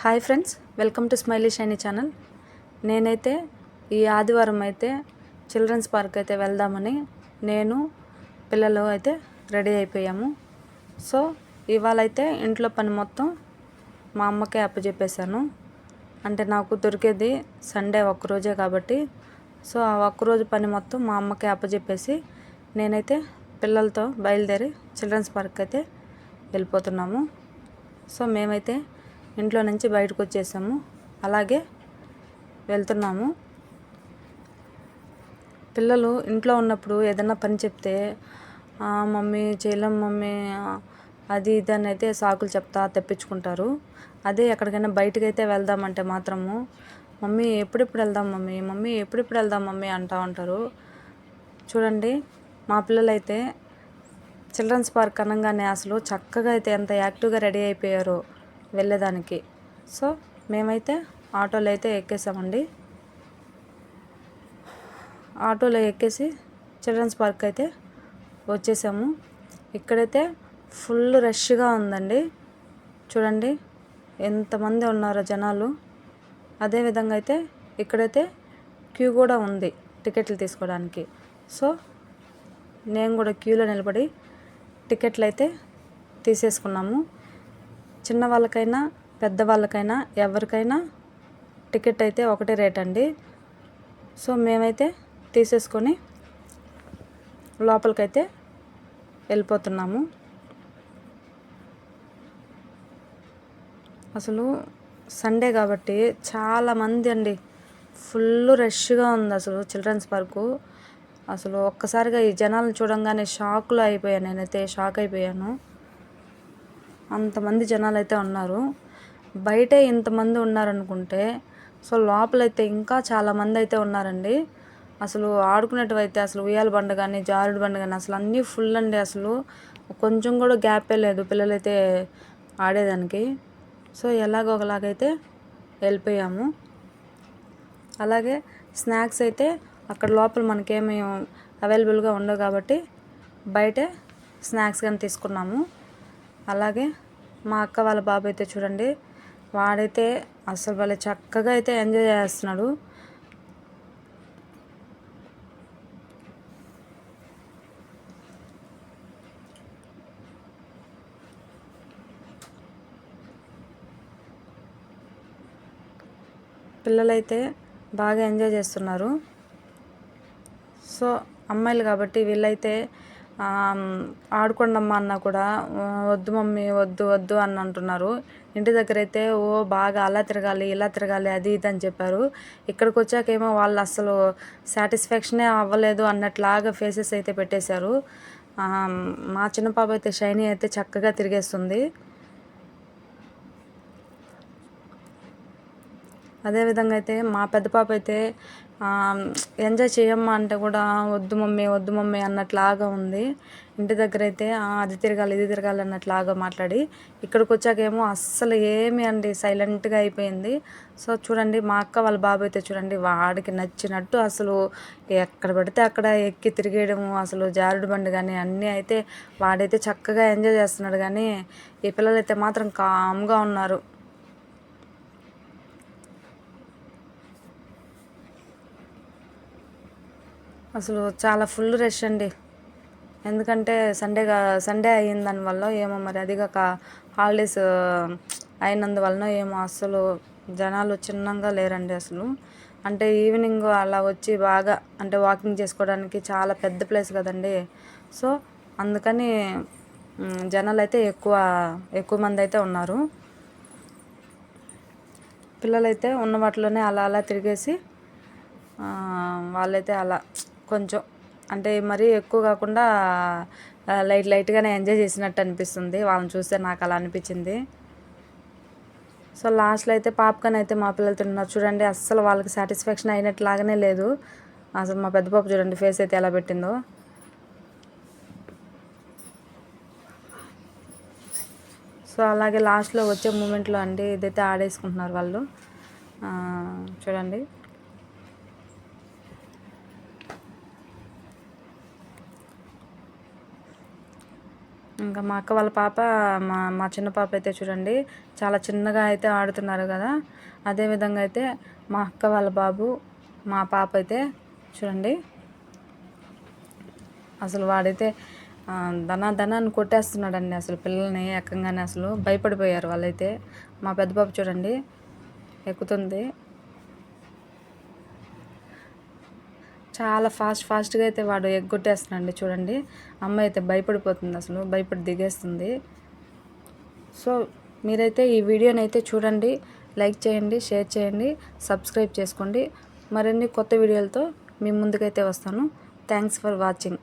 Hi friends welcome to smiley shiny channel. నేనైతే ఈ ఆదివారం అయితే చిల్డ్రన్స్ పార్క్ అయితే వెళ్దామని నేను పిల్లలు అయితే రెడీ అయిపోయాము. సో ఇవాళైతే ఇంట్లో పని మొత్తం మా అమ్మకే అప్పచెప్పేశాను అంటే నాకు దొరికేది సండే ఒక్కరోజే కాబట్టి సో ఆ ఒక్కరోజు పని మొత్తం మా అమ్మకే అప్పచెప్పేసి నేనైతే పిల్లలతో బయలుదేరి చిల్డ్రన్స్ పార్క్ అయితే వెళ్ళిపోతున్నాము. సో మేమైతే ఇంట్లో నుంచి బయటకు వచ్చేసాము. అలాగే వెళ్తున్నాము. పిల్లలు ఇంట్లో ఉన్నప్పుడు ఏదైనా పని చెప్తే మమ్మీ చేయలేం మమ్మీ అది ఇది అని అయితే సాకులు చెప్తా తెప్పించుకుంటారు. అదే ఎక్కడికైనా బయటకైతే అయితే వెళ్దామంటే మాత్రము మమ్మీ ఎప్పుడెప్పుడు వెళ్దాం మమ్మీ మమ్మీ ఎప్పుడెప్పుడు వెళ్దాం మమ్మీ అంటూ ఉంటారు. చూడండి మా పిల్లలైతే చిల్డ్రన్స్ పార్క్ అనగానే అసలు చక్కగా అయితే ఎంత యాక్టివ్గా రెడీ అయిపోయారో. వెళ్ళేదానికి. సో మేమైతే ఆటోలో అయితే ఎక్కేసామండి. ఆటోలో ఎక్కేసి చిల్డ్రన్స్ పార్క్ అయితే వచ్చేసాము. ఇక్కడైతే ఫుల్ రష్గా ఉందండి. చూడండి ఎంతమంది ఉన్నారో జనాలు. అదేవిధంగా అయితే ఇక్కడైతే క్యూ కూడా ఉంది టికెట్లు తీసుకోవడానికి. సో నేను కూడా క్యూలో నిలబడి టికెట్లు అయితే తీసేసుకున్నాము. చిన్నవాళ్ళకైనా పెద్దవాళ్ళకైనా ఎవరికైనా టికెట్ అయితే ఒకటే రేట్ అండి. సో మేమైతే తీసేసుకొని లోపలికైతే వెళ్ళిపోతున్నాము. అసలు సండే కాబట్టి చాలా మంది అండి. ఫుల్ రష్గా ఉంది అసలు చిల్డ్రన్స్ పార్కు. అసలు ఒక్కసారిగా ఈ జనాలను చూడంగానే షాక్లో అయిపోయాను. నేనైతే షాక్ అయిపోయాను. అంతమంది జనాలు అయితే ఉన్నారు. బయటే ఇంతమంది ఉన్నారనుకుంటే సో లోపలైతే ఇంకా చాలామంది అయితే ఉన్నారండి. అసలు ఆడుకునేటివైతే అసలు ఉయ్యాల బండ కానీ జారుడు బండ కానీ అసలు అన్నీ ఫుల్ అండి అసలు. కొంచెం కూడా గ్యాపే లేదు పిల్లలైతే ఆడేదానికి. సో ఎలాగో ఒకలాగైతే వెళ్ళిపోయాము. అలాగే స్నాక్స్ అయితే అక్కడ లోపల మనకేమీ అవైలబుల్గా ఉండవు కాబట్టి బయటే స్నాక్స్ కానీ తీసుకున్నాము. అలాగే మా అక్క వాళ్ళ బాబు అయితే చూడండి వాడైతే అసలు వాళ్ళ చక్కగా అయితే ఎంజాయ్ చేస్తున్నాడు. పిల్లలైతే బాగా ఎంజాయ్ చేస్తున్నారు. సో అమ్మాయిలు కాబట్టి వీళ్ళైతే ఆడుకోండమ్మా అన్నా కూడా వద్దు మమ్మీ వద్దు వద్దు అని అంటున్నారు. ఇంటి దగ్గర అయితే ఓ బాగా అలా తిరగాలి ఇలా తిరగాలి అది ఇది అని చెప్పారు. ఇక్కడికి వచ్చాకేమో వాళ్ళు అసలు సాటిస్ఫాక్షనే అవ్వలేదు అన్నట్లాగా ఫేసెస్ అయితే పెట్టేశారు. మా చిన్న పాప అయితే షైనీ అయితే చక్కగా తిరిగేస్తుంది. అదేవిధంగా అయితే మా పెద్ద పాప అయితే ఎంజాయ్ చేయమ్మా అంటే కూడా వద్దు మమ్మీ వద్దు మమ్మీ అన్నట్లాగా ఉంది. ఇంటి దగ్గర అయితే అది తిరగాలి ఇది తిరగాలి అన్నట్లాగా మాట్లాడి ఇక్కడికి వచ్చాకేమో అస్సలు ఏమి అండి సైలెంట్గా అయిపోయింది. సో చూడండి మా అక్క వాళ్ళ బాబు అయితే చూడండి వాడికి నచ్చినట్టు అసలు ఎక్కడ పడితే అక్కడ ఎక్కి తిరిగేయడము అసలు జారుడు బండి కానీ అన్నీ అయితే వాడైతే చక్కగా ఎంజాయ్ చేస్తున్నాడు కానీ ఈ పిల్లలైతే మాత్రం కామ్గా ఉన్నారు. అసలు చాలా ఫుల్ రష్ అండి. ఎందుకంటే సండే సండే అయిన దానివల్ల ఏమో మరి అది కాక హాలిడేస్ అయినందువలన ఏమో అసలు జనాలు చిన్నంగా లేరండి అసలు. అంటే ఈవినింగ్ అలా వచ్చి బాగా అంటే వాకింగ్ చేసుకోవడానికి చాలా పెద్ద ప్లేస్ కదండి. సో అందుకని జనాలు అయితే ఎక్కువ ఎక్కువ మంది అయితే ఉన్నారు. పిల్లలైతే ఉన్న వాటిలోనే అలా అలా తిరిగేసి వాళ్ళైతే అలా కొంచెం. అంటే మరీ ఎక్కువ కాకుండా లైట్ లైట్గానే ఎంజాయ్ చేసినట్టు అనిపిస్తుంది. వాళ్ళని చూస్తే నాకు అలా అనిపించింది. సో లాస్ట్లో అయితే పాప్కార్న్ అయితే మా పిల్లలు తింటున్నారు చూడండి అస్సలు వాళ్ళకి సాటిస్ఫాక్షన్ అయినట్లాగానే లేదు. అసలు మా పెద్ద పాప చూడండి ఫేస్ అయితే ఎలా పెట్టిందో. సో అలాగే లాస్ట్లో వచ్చే మూమెంట్లో అండి ఇదైతే ఆడేసుకుంటున్నారు వాళ్ళు. చూడండి. ఇంకా మా అక్క వాళ్ళ పాప మా మా చిన్న పాప అయితే చూడండి చాలా చిన్నగా అయితే ఆడుతున్నారు కదా. అదేవిధంగా అయితే మా అక్క వాళ్ళ బాబు మా పాప అయితే చూడండి. అసలు వాడైతే ఆ, ధన ధనాన్ని కొట్టేస్తున్నాడండి అసలు పిల్లల్ని ఎక్కగానే అసలు భయపడిపోయారు వాళ్ళైతే. మా పెద్ద పాప చూడండి ఎక్కుతుంది. చాలా ఫాస్ట్ ఫాస్ట్గా అయితే వాడు ఎగ్గొట్టేస్తున్నాడు చూడండి. అమ్మ అయితే భయపడిపోతుంది అసలు భయపడి దిగేస్తుంది. సో మీరైతే ఈ వీడియోని అయితే చూడండి లైక్ చేయండి షేర్ చేయండి సబ్స్క్రైబ్ చేసుకోండి. మరిన్ని కొత్త వీడియోలతో మీ ముందుకైతే వస్తాను. Thanks for watching.